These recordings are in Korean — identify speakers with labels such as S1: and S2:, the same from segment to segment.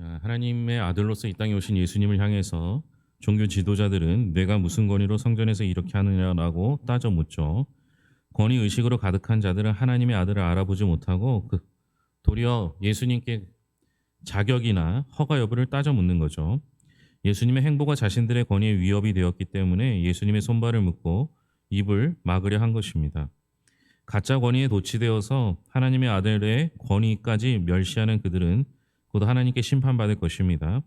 S1: 야, 하나님의 아들로서 이 땅에 오신 예수님을 향해서 종교 지도자들은 내가 무슨 권위로 성전에서 이렇게 하느냐라고 따져 묻죠. 권위 의식으로 가득한 자들은 하나님의 아들을 알아보지 못하고 그 도리어 예수님께 자격이나 허가 여부를 따져 묻는 거죠. 예수님의 행보가 자신들의 권위에 위협이 되었기 때문에 예수님의 손발을 묶고 입을 막으려 한 것입니다. 가짜 권위에 도취되어서 하나님의 아들의 권위까지 멸시하는 그들은 곧 하나님께 심판받을 것입니다.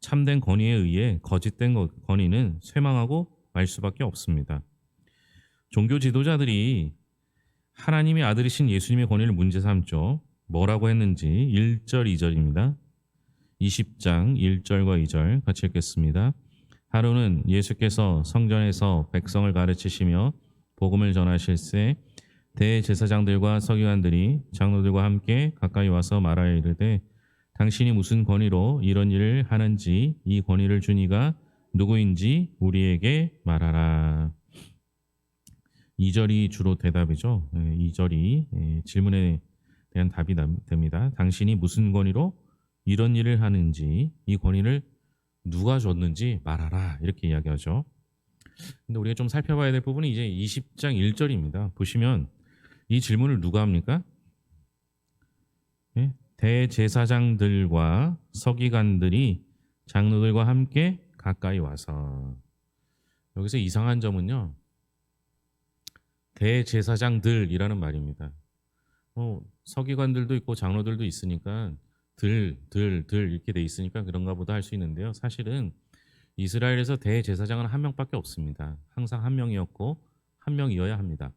S1: 참된 권위에 의해 거짓된 거- 권위는 쇠망하고 말 수밖에 없습니다. 종교 지도자들이 하나님의 아들이신 예수님의 권위를 문제 삼죠. 뭐라고 했는지 1절, 2절입니다. 20장 1절과 2절 같이 읽겠습니다. 하루는 예수께서 성전에서 백성을 가르치시며 복음을 전하실세 대제사장들과 서기관들이 장로들과 함께 가까이 와서 말하여 이르되 당신이 무슨 권위로 이런 일을 하는지 이 권위를 준 이가 누구인지 우리에게 말하라. 2절이 주로 대답이죠. 2절이 질문에 대한 답이 남- 됩니다. 당신이 무슨 권위로 이런 일을 하는지 이 권위를 누가 줬는지 말하라. 이렇게 이야기하죠. 근데 우리가 좀 살펴봐야 될 부분이 이제 20장 1절입니다. 보시면 이 질문을 누가 합니까? 예? 대제사장들과 서기관들이 장로들과 함께 가까이 와서 여기서 이상한 점은요. 대제사장들이라는 말입니다. 어, 서기관들도 있고 장로들도 있으니까 들, 들, 들 이렇게 돼 있으니까 그런가 보다 할 수 있는데요. 사실은 이스라엘에서 대제사장은 한 명밖에 없습니다. 항상 한 명이었고 한 명이어야 합니다.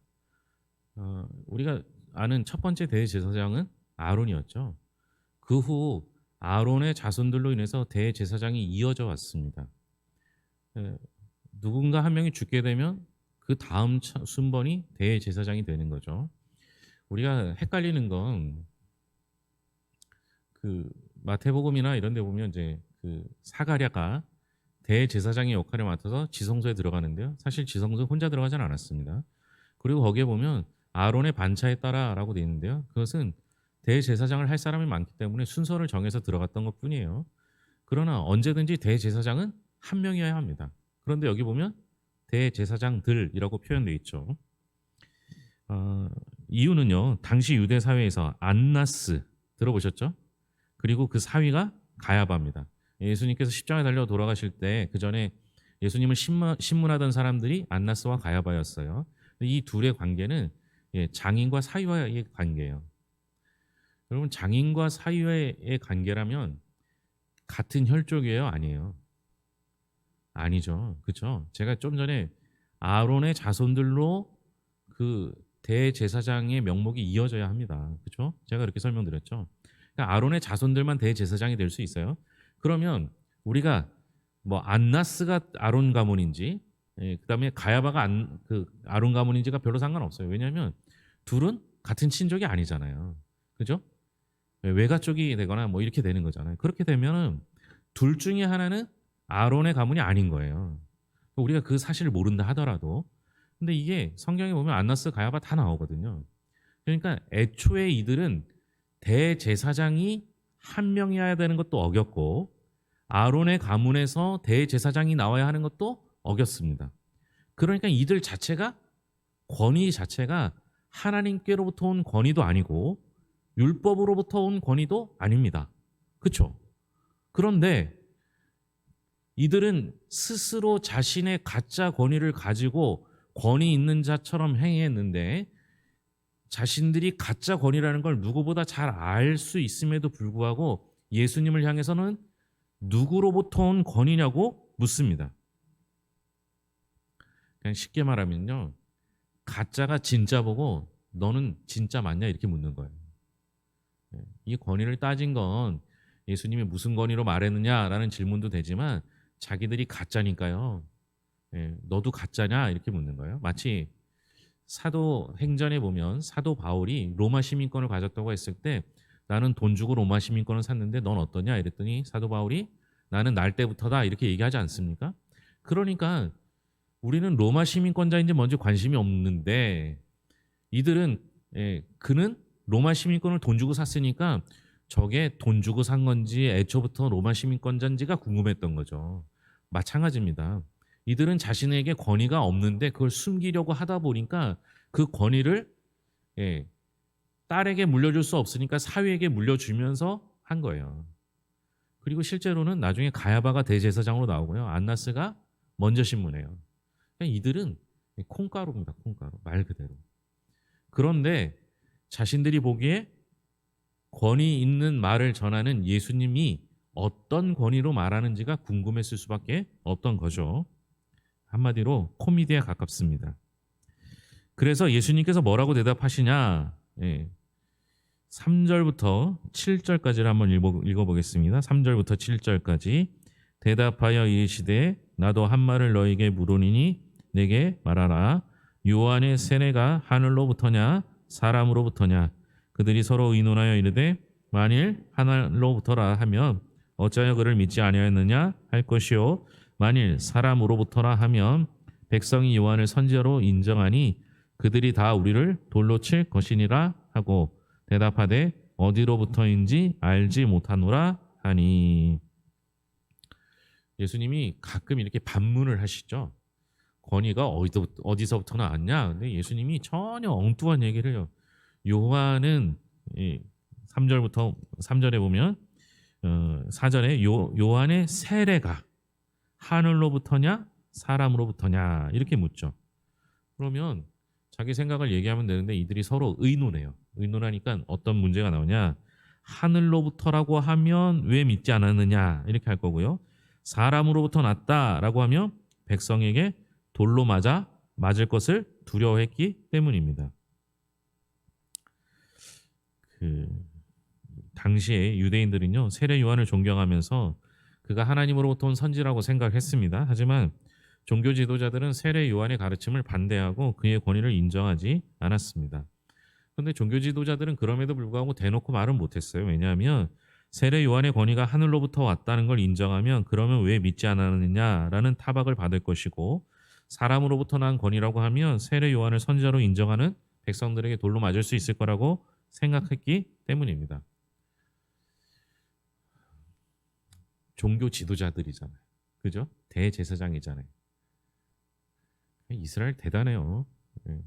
S1: 어, 우리가 아는 첫 번째 대제사장은 아론이었죠. 그 후 아론의 자손들로 인해서 대제사장이 이어져 왔습니다. 에, 누군가 한 명이 죽게 되면 그 다음 차- 순번이 대제사장이 되는 거죠. 우리가 헷갈리는 건 그 마태복음이나 이런 데 보면 이제 그 사가랴가 대제사장의 역할을 맡아서 지성소에 들어가는데요. 사실 지성소에 혼자 들어가진 않았습니다. 그리고 거기에 보면 아론의 반차에 따라라고 되어 있는데요. 그것은 대제사장을 할 사람이 많기 때문에 순서를 정해서 들어갔던 것 뿐이에요. 그러나 언제든지 대제사장은 한 명이어야 합니다. 그런데 여기 보면 대제사장들이라고 표현되어 있죠. 어, 이유는요. 당시 유대 사회에서 안나스 들어보셨죠? 그리고 그 사위가 가야바입니다. 예수님께서 십자가에 달려 돌아가실 때 그 전에 예수님을 신문, 신문 하던 사람들이 안나스와 가야바였어요. 이 둘의 관계는 예, 장인과 사위와의 관계예요. 여러분 장인과 사위와의 관계라면 같은 혈족이에요, 아니에요? 아니죠, 그렇죠? 제가 좀 전에 아론의 자손들로 그 대제사장의 명목이 이어져야 합니다, 그렇죠? 제가 그렇게 설명드렸죠. 그러니까 아론의 자손들만 대제사장이 될 수 있어요. 그러면 우리가 뭐 안나스가 아론 가문인지 예, 그다음에 가야바가 안, 그 아론 가문인지가 별로 상관없어요. 왜냐하면 둘은 같은 친족이 아니잖아요. 그죠? 예, 외가 쪽이 되거나 뭐 이렇게 되는 거잖아요. 그렇게 되면은 둘 중에 하나는 아론의 가문이 아닌 거예요. 우리가 그 사실을 모른다 하더라도 근데 이게 성경에 보면 안나스 가야바 다 나오거든요. 그러니까 애초에 이들은 대제사장이 한 명이어야 되는 것도 어겼고 아론의 가문에서 대제사장이 나와야 하는 것도 어겼습니다. 그러니까 이들 자체가 권위 자체가 하나님께로부터 온 권위도 아니고 율법으로부터 온 권위도 아닙니다. 그렇죠? 그런데 이들은 스스로 자신의 가짜 권위를 가지고 권위 있는 자처럼 행했는데 자신들이 가짜 권위라는 걸 누구보다 잘 알 수 있음에도 불구하고 예수님을 향해서는 누구로부터 온 권위냐고 묻습니다. 그냥 쉽게 말하면요. 가짜가 진짜 보고 너는 진짜 맞냐 이렇게 묻는 거예요. 예, 이 권위를 따진 건 예수님이 무슨 권위로 말했느냐라는 질문도 되지만 자기들이 가짜니까요. 예, 너도 가짜냐 이렇게 묻는 거예요. 마치 사도 행전에 보면 사도 바울이 로마 시민권을 가졌다고 했을 때 나는 돈 주고 로마 시민권을 샀는데 넌 어떠냐 이랬더니 사도 바울이 나는 날 때부터다 이렇게 얘기하지 않습니까? 그러니까 우리는 로마 시민권자인지 뭔지 관심이 없는데 이들은 예, 그는 로마 시민권을 돈 주고 샀으니까 저게 돈 주고 산 건지 애초부터 로마 시민권자인지가 궁금했던 거죠. 마찬가지입니다. 이들은 자신에게 권위가 없는데 그걸 숨기려고 하다 보니까 그 권위를 예, 딸에게 물려줄 수 없으니까 사위에게 물려주면서 한 거예요. 그리고 실제로는 나중에 가야바가 대제사장으로 나오고요. 안나스가 먼저 신문해요. 그냥 이들은 콩가루입니다. 콩가루 말 그대로. 그런데 자신들이 보기에 권위 있는 말을 전하는 예수님이 어떤 권위로 말하는지가 궁금했을 수밖에 없던 거죠. 한마디로 코미디에 가깝습니다. 그래서 예수님께서 뭐라고 대답하시냐? 예. 3절부터 7절까지를 한번 읽어, 읽어보겠습니다. 3절부터 7절까지 대답하여 이르시되 나도 한 말을 너에게 물으니니 내게 말하라. 요한의 세례가 하늘로부터냐 사람으로부터냐? 그들이 서로 의논하여 이르되 만일 하늘로부터라 하면 어찌하여 그를 믿지 아니하였느냐? 할 것이요. 만일 사람으로부터라 하면 백성이 요한을 선지자로 인정하니 그들이 다 우리를 돌로 칠 것이니라 하고 대답하되 어디로부터인지 알지 못하노라 하니. 예수님이 가끔 이렇게 반문을 하시죠. 권위가 어디서, 어디서부터 나왔냐? 근데 예수님이 전혀 엉뚱한 얘기를 해요. 요한은 이 3절부터 3절에 보면 어, 4절에 요, 요한의 세례가 하늘로부터냐 사람으로부터냐 이렇게 묻죠. 그러면 자기 생각을 얘기하면 되는데 이들이 서로 의논해요. 의논하니까 어떤 문제가 나오냐? 하늘로부터라고 하면 왜 믿지 않았느냐 이렇게 할 거고요. 사람으로부터 났다라고 하면 백성에게 돌로 맞아 맞을 것을 두려워했기 때문입니다. 그 당시에 유대인들은요 세례 요한을 존경하면서 그가 하나님으로부터 온 선지라고 생각했습니다. 하지만 종교 지도자들은 세례 요한의 가르침을 반대하고 그의 권위를 인정하지 않았습니다. 그런데 종교 지도자들은 그럼에도 불구하고 대놓고 말은 못했어요. 왜냐하면 세례 요한의 권위가 하늘로부터 왔다는 걸 인정하면 그러면 왜 믿지 않았느냐라는 타박을 받을 것이고 사람으로부터 난 권위라고 하면 세례 요한을 선지자로 인정하는 백성들에게 돌로 맞을 수 있을 거라고 생각했기 때문입니다. 종교 지도자들이잖아요. 그죠? 대제사장이잖아요. 이스라엘 대단해요. 예.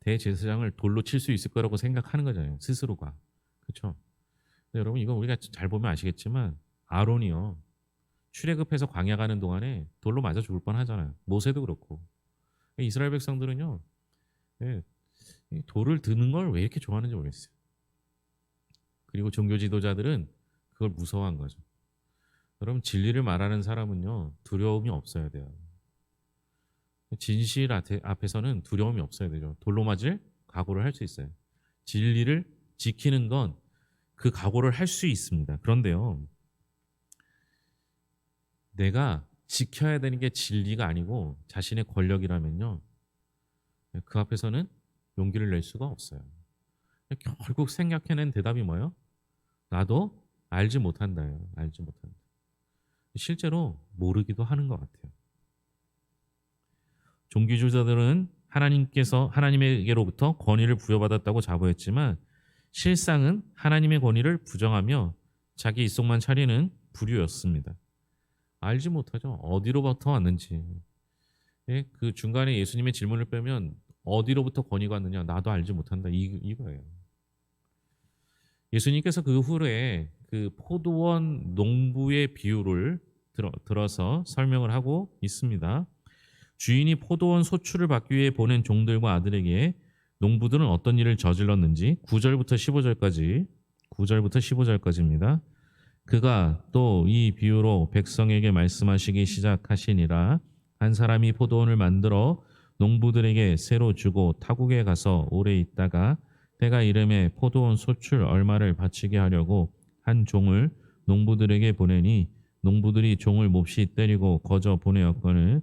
S1: 대제사장을 돌로 칠 수 있을 거라고 생각하는 거잖아요. 스스로가. 그렇죠? 여러분 이건 우리가 잘 보면 아시겠지만 아론이요. 출애굽해서 광야 가는 동안에 돌로 맞아 죽을 뻔하잖아요. 모세도 그렇고. 이스라엘 백성들은요. 예, 돌을 드는 걸 왜 이렇게 좋아하는지 모르겠어요. 그리고 종교 지도자들은 그걸 무서워한 거죠. 여러분 진리를 말하는 사람은요 두려움이 없어야 돼요. 진실 앞에서는 두려움이 없어야 되죠. 돌로 맞을 각오를 할 수 있어요. 진리를 지키는 건 그 각오를 할 수 있습니다. 그런데요, 내가 지켜야 되는 게 진리가 아니고 자신의 권력이라면요, 그 앞에서는 용기를 낼 수가 없어요. 결국 생각해낸 대답이 뭐예요? 나도 알지 못한다요 알지 못한다. 실제로 모르기도 하는 것 같아요. 종교주자들은 하나님께서 하나님에게로부터 권위를 부여받았다고 자부했지만 실상은 하나님의 권위를 부정하며 자기 입속만 차리는 부류였습니다. 알지 못하죠. 어디로부터 왔는지. 예, 그 중간에 예수님의 질문을 빼면 어디로부터 권위가 왔느냐 나도 알지 못한다 이, 이거예요. 예수님께서 그 후에 그 포도원 농부의 비유를 들어, 들어서 설명을 하고 있습니다. 주인이 포도원 소출을 받기 위해 보낸 종들과 아들에게 농부들은 어떤 일을 저질렀는지 9절부터 15절까지 9절부터 15절까지입니다. 그가 또 이 비유로 백성에게 말씀하시기 시작하시니라. 한 사람이 포도원을 만들어 농부들에게 새로 주고 타국에 가서 오래 있다가 때가 이름에 포도원 소출 얼마를 바치게 하려고 한 종을 농부들에게 보내니 농부들이 종을 몹시 때리고 거저 보내었거늘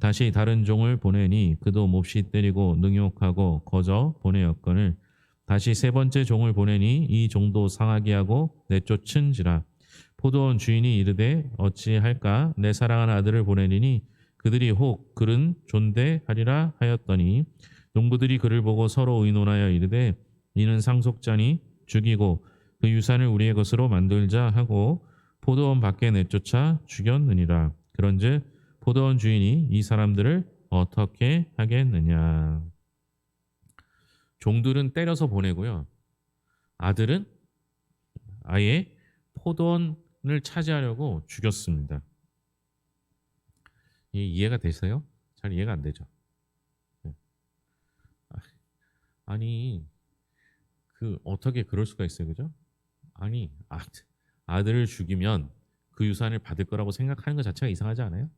S1: 다시 다른 종을 보내니 그도 몹시 때리고 능욕하고 거저 보내었거늘 다시 세 번째 종을 보내니 이 종도 상하게 하고 내쫓은지라 포도원 주인이 이르되 어찌할까 내 사랑하는 아들을 보내리니 그들이 혹 그는 존대하리라 하였더니 농부들이 그를 보고 서로 의논하여 이르되 이는 상속자니 죽이고 그 유산을 우리의 것으로 만들자 하고 포도원 밖에 내쫓아 죽였느니라. 그런즉 포도원 주인이 이 사람들을 어떻게 하겠느냐. 종들은 때려서 보내고요. 아들은 아예 포도원 을 차지하려고 죽였습니다. 이 이해가 되세요? 잘 이해가 안 되죠. 네. 아, 아니 그 어떻게 그럴 수가 있어요, 그죠? 아니 아, 아들을 죽이면 그 유산을 받을 거라고 생각하는 것 자체가 이상하지 않아요?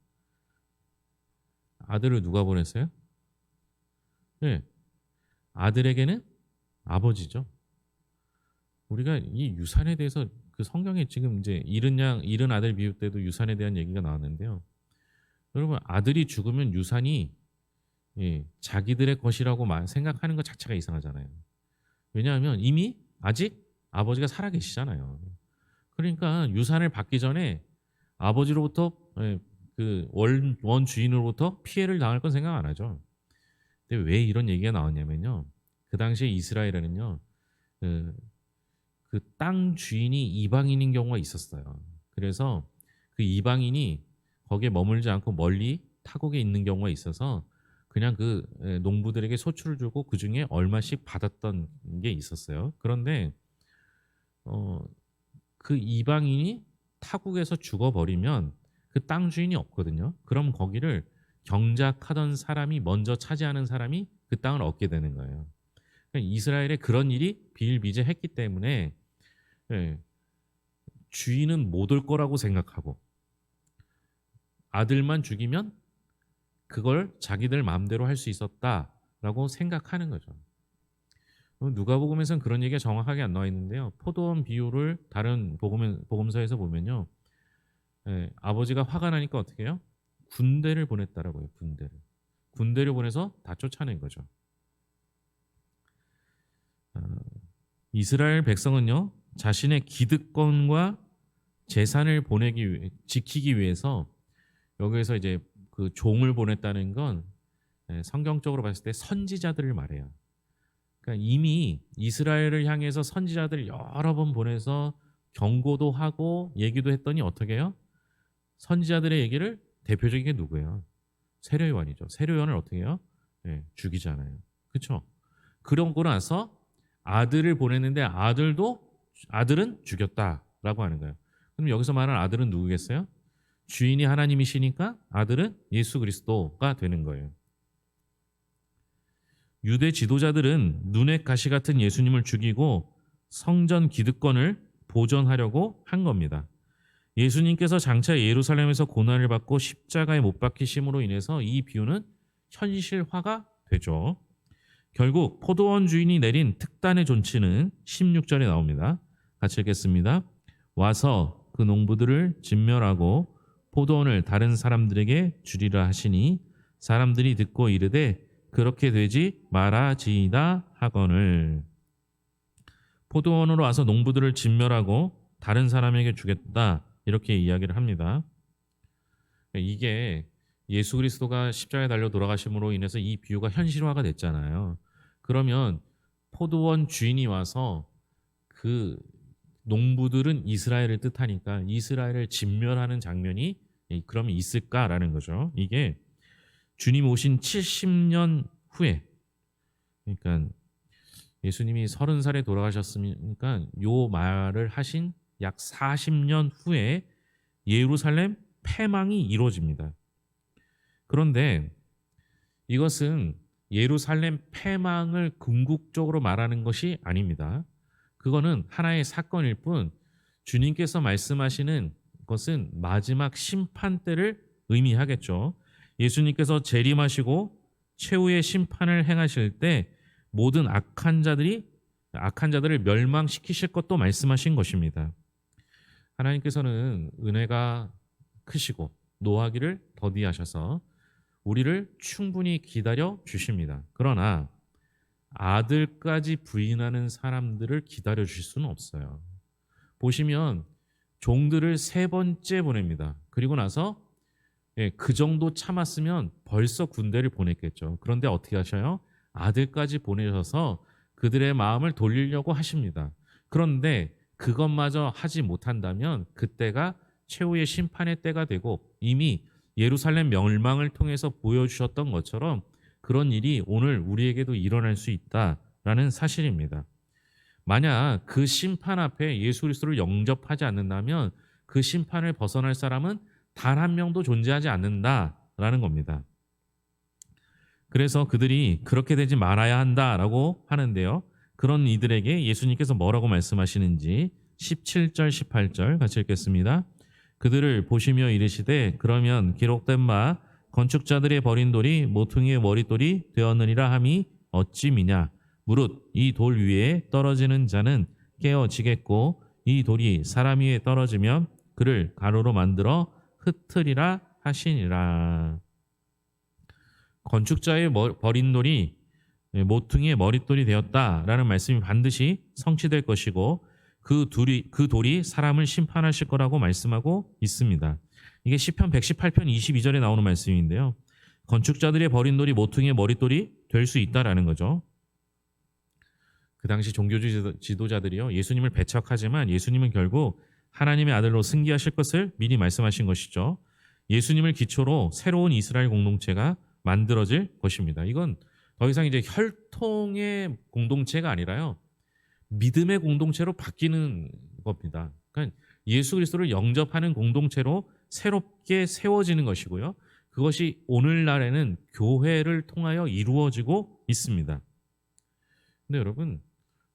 S1: 아들을 누가 보냈어요? 네, 아들에게는 아버지죠. 우리가 이 유산에 대해서 그 성경에 지금 이제 잃은 양, 잃은 아들 비유 때도 유산에 대한 얘기가 나왔는데요. 여러분 아들이 죽으면 유산이 예, 자기들의 것이라고 마- 생각하는 것 자체가 이상하잖아요. 왜냐하면 이미 아직 아버지가 살아 계시잖아요. 그러니까 유산을 받기 전에 아버지로부터 예, 그 원 원 주인으로부터 피해를 당할 건 생각 안 하죠. 근데 왜 이런 얘기가 나왔냐면요. 그 당시에 이스라엘에는요. 그 땅 주인이 이방인인 경우가 있었어요. 그래서 그 이방인이 거기에 머물지 않고 멀리 타국에 있는 경우가 있어서 그냥 그 에, 농부들에게 소출을 주고 그 중에 얼마씩 받았던 게 있었어요. 그런데 어, 그 이방인이 타국에서 죽어버리면 그 땅 주인이 없거든요. 그럼 거기를 경작하던 사람이 먼저 차지하는 사람이 그 땅을 얻게 되는 거예요. 그러니까 이스라엘에 그런 일이 비일비재했기 때문에 예, 주인은 못 올 거라고 생각하고 아들만 죽이면 그걸 자기들 마음대로 할 수 있었다라고 생각하는 거죠. 어, 누가복음에서는 그런 얘기가 정확하게 안 나와 있는데요. 포도원 비유를 다른 복음 복음 서에서 보면요, 예, 아버지가 화가 나니까 어떻게 해요? 군대를 보냈다라고 해요. 군대를 군대를 보내서 다 쫓아낸 거죠. 어, 이스라엘 백성은요 자신의 기득권과 재산을 보내기 위해, 지키기 위해서 여기에서 이제 그 종을 보냈다는 건 예, 성경적으로 봤을 때 선지자들을 말해요. 그러니까 이미 이스라엘을 향해서 선지자들을 여러 번 보내서 경고도 하고 얘기도 했더니 어떻게 해요? 선지자들의 얘기를 대표적인 게 누구예요? 세례요한이죠. 세례요한을 어떻게 해요? 예, 죽이잖아요. 그렇죠? 그러고 나서 아들을 보냈는데 아들도 아들은 죽였다라고 하는 거예요. 그럼 여기서 말하는 아들은 누구겠어요? 주인이 하나님이시니까 아들은 예수 그리스도가 되는 거예요. 유대 지도자들은 눈의 가시 같은 예수님을 죽이고 성전 기득권을 보존하려고 한 겁니다. 예수님께서 장차 예루살렘에서 고난을 받고 십자가에 못 박히심으로 인해서 이 비유는 현실화가 되죠. 결국 포도원 주인이 내린 특단의 존치는 16절에 나옵니다. 같이 읽겠습니다. 와서 그 농부들을 진멸하고 포도원을 다른 사람들에게 주리라 하시니 사람들이 듣고 이르되 그렇게 되지 말아지이다 하거늘 포도원으로 와서 농부들을 진멸하고 다른 사람에게 주겠다 이렇게 이야기를 합니다. 이게 예수 그리스도가 십자가에 달려 돌아가심으로 인해서 이 비유가 현실화가 됐잖아요. 그러면 포도원 주인이 와서 그 농부들은 이스라엘을 뜻하니까 이스라엘을 진멸하는 장면이 그러면 있을까라는 거죠. 이게 주님 오신 70년 후에 그러니까 예수님이 30살에 돌아가셨으니까 요 말을 하신 약 40년 후에 예루살렘 패망이 이루어집니다. 그런데 이것은 예루살렘 패망을 궁극적으로 말하는 것이 아닙니다. 그거는 하나의 사건일 뿐 주님께서 말씀하시는 것은 마지막 심판 때를 의미하겠죠. 예수님께서 재림하시고 최후의 심판을 행하실 때 모든 악한 자들이 악한 자들을 멸망시키실 것도 말씀하신 것입니다. 하나님께서는 은혜가 크시고 노하기를 더디하셔서 우리를 충분히 기다려 주십니다. 그러나 아들까지 부인하는 사람들을 기다려 주실 수는 없어요. 보시면 종들을 세 번째 보냅니다. 그리고 나서 예, 그 정도 참았으면 벌써 군대를 보냈겠죠. 그런데 어떻게 하셔요? 아들까지 보내셔서 그들의 마음을 돌리려고 하십니다. 그런데 그것마저 하지 못한다면 그때가 최후의 심판의 때가 되고 이미 예루살렘 멸망을 통해서 보여주셨던 것처럼 그런 일이 오늘 우리에게도 일어날 수 있다라는 사실입니다. 만약 그 심판 앞에 예수 그리스도를 영접하지 않는다면 그 심판을 벗어날 사람은 단 한 명도 존재하지 않는다라는 겁니다. 그래서 그들이 그렇게 되지 말아야 한다라고 하는데요. 그런 이들에게 예수님께서 뭐라고 말씀하시는지 17절 18절 같이 읽겠습니다. 그들을 보시며 이르시되 그러면 기록된 바 건축자들의 버린 돌이 모퉁이의 머릿돌이 되었느니라 함이 어찌 미냐 무릇 이 돌 위에 떨어지는 자는 깨어지겠고 이 돌이 사람 위에 떨어지면 그를 가로로 만들어 흩트리라 하시니라. 건축자의 머- 버린 돌이 모퉁이의 머릿돌이 되었다라는 말씀이 반드시 성취될 것이고 그 둘이 그 돌이 사람을 심판하실 거라고 말씀하고 있습니다. 이게 시편 118편 22절에 나오는 말씀인데요. 건축자들의 버린 돌이 모퉁이의 머릿돌이 될 수 있다라는 거죠. 그 당시 지도- 지도자들이요 예수님을 배척하지만 예수님은 결국 하나님의 아들로 승기하실 것을 미리 말씀하신 것이죠. 예수님을 기초로 새로운 이스라엘 공동체가 만들어질 것입니다. 이건 더 이상 이제 혈통의 공동체가 아니라요. 믿음의 공동체로 바뀌는 겁니다. 그러니까 예수 그리스도를 영접하는 공동체로 새롭게 세워지는 것이고요. 그것이 오늘날에는 교회를 통하여 이루어지고 있습니다. 근데 여러분,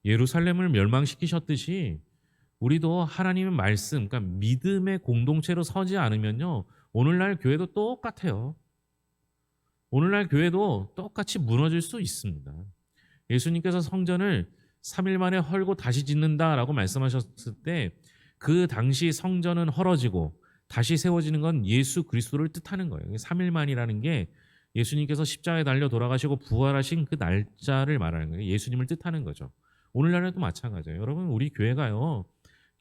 S1: 예루살렘을 멸망시키셨듯이 우리도 하나님의 말씀, 그러니까 믿음의 공동체로 서지 않으면요. 오늘날 교회도 똑같아요. 오늘날 교회도 똑같이 무너질 수 있습니다. 예수님께서 성전을 3일 만에 헐고 다시 짓는다라고 말씀하셨을 때 그 당시 성전은 헐어지고 다시 세워지는 건 예수 그리스도를 뜻하는 거예요. 3일 만이라는 게 예수님께서 십자가에 달려 돌아가시고 부활하신 그 날짜를 말하는 거예요. 예수님을 뜻하는 거죠. 오늘날에도 마찬가지예요. 여러분 우리 교회가요.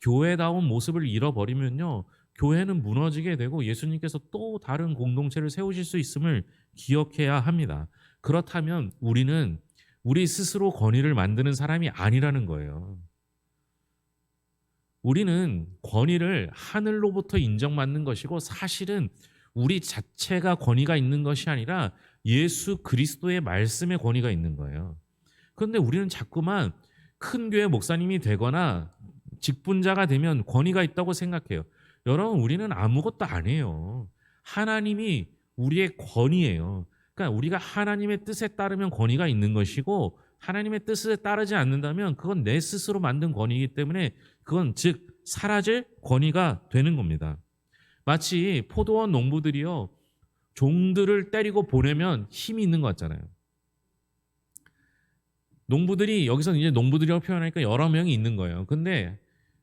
S1: 교회다운 모습을 잃어버리면요. 교회는 무너지게 되고 예수님께서 또 다른 공동체를 세우실 수 있음을 기억해야 합니다. 그렇다면 우리는 우리 스스로 권위를 만드는 사람이 아니라는 거예요. 우리는 권위를 하늘로부터 인정받는 것이고 사실은 우리 자체가 권위가 있는 것이 아니라 예수 그리스도의 말씀의 권위가 있는 거예요. 그런데 우리는 자꾸만 큰 교회 목사님이 되거나 직분자가 되면 권위가 있다고 생각해요. 여러분, 우리는 아무것도 아니에요. 하나님이 우리의 권위예요. 그러니까 우리가 하나님의 뜻에 따르면 권위가 있는 것이고 하나님의 뜻에 따르지 않는다면 그건 내 스스로 만든 권위이기 때문에 그건 즉 사라질 권위가 되는 겁니다. 마치 포도원 농부들이요 종들을 때리고 보내면 힘이 있는 것 같잖아요. 농부들이 여기서 이제 농부들이라고 표현하니까 여러 명이 있는 거예요. 근데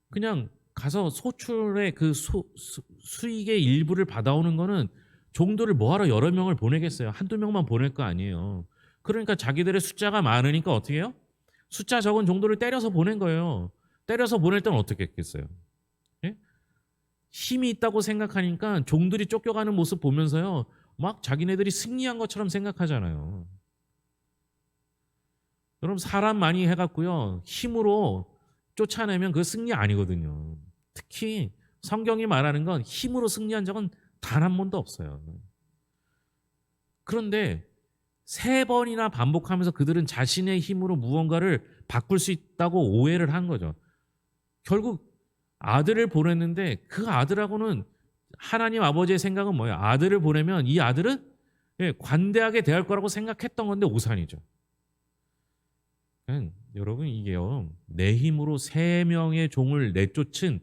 S1: 그냥 가서 소출의 그 수, 수, 수익의 일부를 받아오는 거는 종들을 뭐하러 여러 명을 보내겠어요. 한두 명만 보낼 거 아니에요. 그러니까 자기들의 숫자가 많으니까 어떻게 해요? 숫자 적은 종들을 때려서 보낸 거예요. 때려서 보낼 때는 어떻게 했겠어요? 예? 힘이 있다고 생각하니까 종들이 쫓겨가는 모습 보면서요. 막 자기네들이 승리한 것처럼 생각하잖아요. 여러분 사람 많이 해갖고요. 힘으로 쫓아내면 그 승리 아니거든요. 특히 성경이 말하는 건 힘으로 승리한 적은 단 한 번도 없어요. 그런데 세 번이나 반복하면서 그들은 자신의 힘으로 무언가를 바꿀 수 있다고 오해를 한 거죠. 결국 아들을 보냈는데 그 아들하고는 하나님 아버지의 생각은 뭐예요? 아들을 보내면 이 아들은 예, 관대하게 대할 거라고 생각했던 건데 오산이죠. 여러분 이게요 내 힘으로 세 명의 종을 내쫓은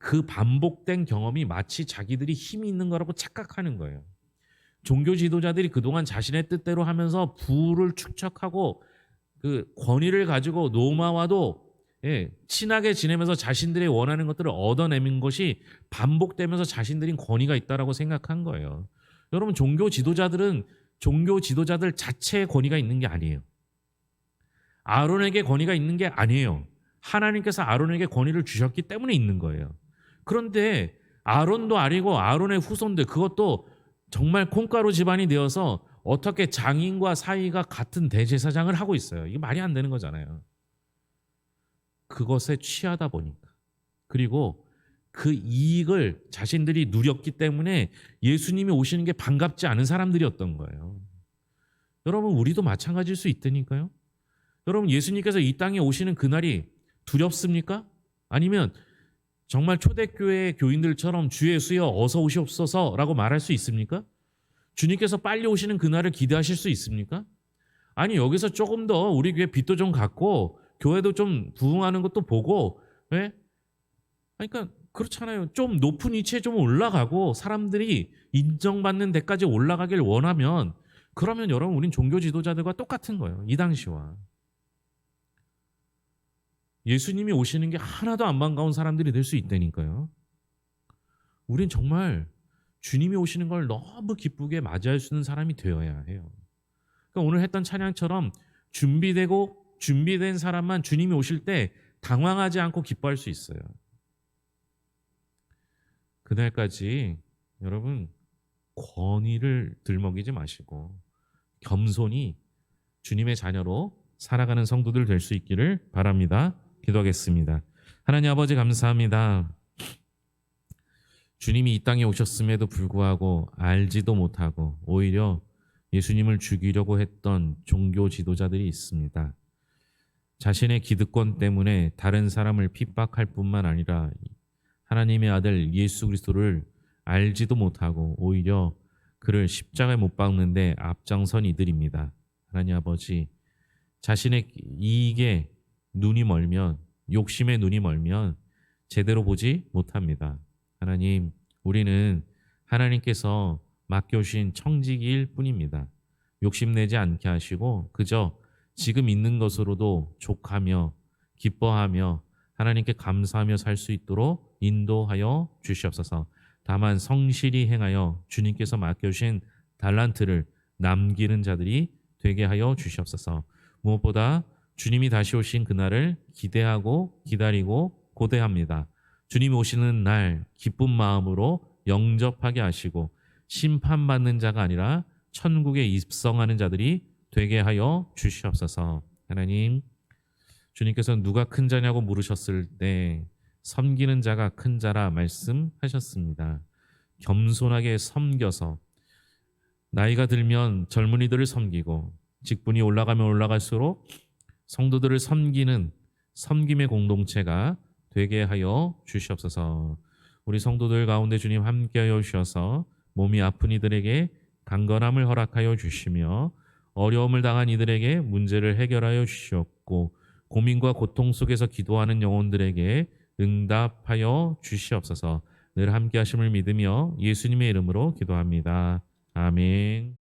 S1: 그 반복된 경험이 마치 자기들이 힘이 있는 거라고 착각하는 거예요. 종교 지도자들이 그동안 자신의 뜻대로 하면서 부를 축적하고 그 권위를 가지고 노마와도 예, 친하게 지내면서 자신들이 원하는 것들을 얻어내는 것이 반복되면서 자신들이 권위가 있다라고 생각한 거예요. 여러분 종교 지도자들은 종교 지도자들 자체의 권위가 있는 게 아니에요. 아론에게 권위가 있는 게 아니에요. 하나님께서 아론에게 권위를 주셨기 때문에 있는 거예요. 그런데 아론도 아니고 아론의 후손들 그것도 정말 콩가루 집안이 되어서 어떻게 장인과 사이가 같은 대제사장을 하고 있어요. 이게 말이 안 되는 거잖아요. 그것에 취하다 보니까 그리고 그 이익을 자신들이 누렸기 때문에 예수님이 오시는 게 반갑지 않은 사람들이었던 거예요. 여러분 우리도 마찬가지일 수 있다니까요. 여러분 예수님께서 이 땅에 오시는 그날이 두렵습니까? 아니면 정말 초대교회 교인들처럼 주 예수여 어서 오시옵소서라고 말할 수 있습니까? 주님께서 빨리 오시는 그날을 기대하실 수 있습니까? 아니 여기서 조금 더 우리 교회 빛도 좀 갖고 교회도 좀 부흥하는 것도 보고 예? 그러니까 그렇잖아요. 좀 높은 위치에 좀 올라가고 사람들이 인정받는 데까지 올라가길 원하면 그러면 여러분 우린 종교 지도자들과 똑같은 거예요. 이 당시와. 예수님이 오시는 게 하나도 안 반가운 사람들이 될 수 있다니까요. 우린 정말 주님이 오시는 걸 너무 기쁘게 맞이할 수 있는 사람이 되어야 해요. 그러니까 오늘 했던 찬양처럼 준비되고 준비된 사람만 주님이 오실 때 당황하지 않고 기뻐할 수 있어요. 그날까지 여러분 권위를 들먹이지 마시고 겸손히 주님의 자녀로 살아가는 성도들 될 수 있기를 바랍니다. 기도하겠습니다. 하나님 아버지 감사합니다. 주님이 이 땅에 오셨음에도 불구하고 알지도 못하고 오히려 예수님을 죽이려고 했던 종교 지도자들이 있습니다. 자신의 기득권 때문에 다른 사람을 핍박할 뿐만 아니라 하나님의 아들 예수 그리스도를 알지도 못하고 오히려 그를 십자가에 못 박는데 앞장선 이들입니다. 하나님 아버지, 자신의 이익에 눈이 멀면 욕심에 눈이 멀면 제대로 보지 못합니다. 하나님, 우리는 하나님께서 맡겨주신 청지기일 뿐입니다. 욕심내지 않게 하시고 그저 지금 있는 것으로도 족하며 기뻐하며 하나님께 감사하며 살 수 있도록 인도하여 주시옵소서. 다만 성실히 행하여 주님께서 맡겨주신 달란트를 남기는 자들이 되게 하여 주시옵소서. 무엇보다 주님이 다시 오신 그날을 기대하고 기다리고 고대합니다. 주님 오시는 날 기쁜 마음으로 영접하게 하시고 심판받는 자가 아니라 천국에 입성하는 자들이 되게 하여 주시옵소서. 하나님, 주님께서 누가 큰 자냐고 물으셨을 때 섬기는 자가 큰 자라 말씀하셨습니다. 겸손하게 섬겨서 나이가 들면 젊은이들을 섬기고 직분이 올라가면 올라갈수록 성도들을 섬기는 섬김의 공동체가 되게 하여 주시옵소서. 우리 성도들 가운데 주님 함께하여 주셔서 몸이 아픈 이들에게 강건함을 허락하여 주시며 어려움을 당한 이들에게 문제를 해결하여 주시옵고 고민과 고통 속에서 기도하는 영혼들에게 응답하여 주시옵소서. 늘 함께 하심을 믿으며 예수님의 이름으로 기도합니다. 아멘.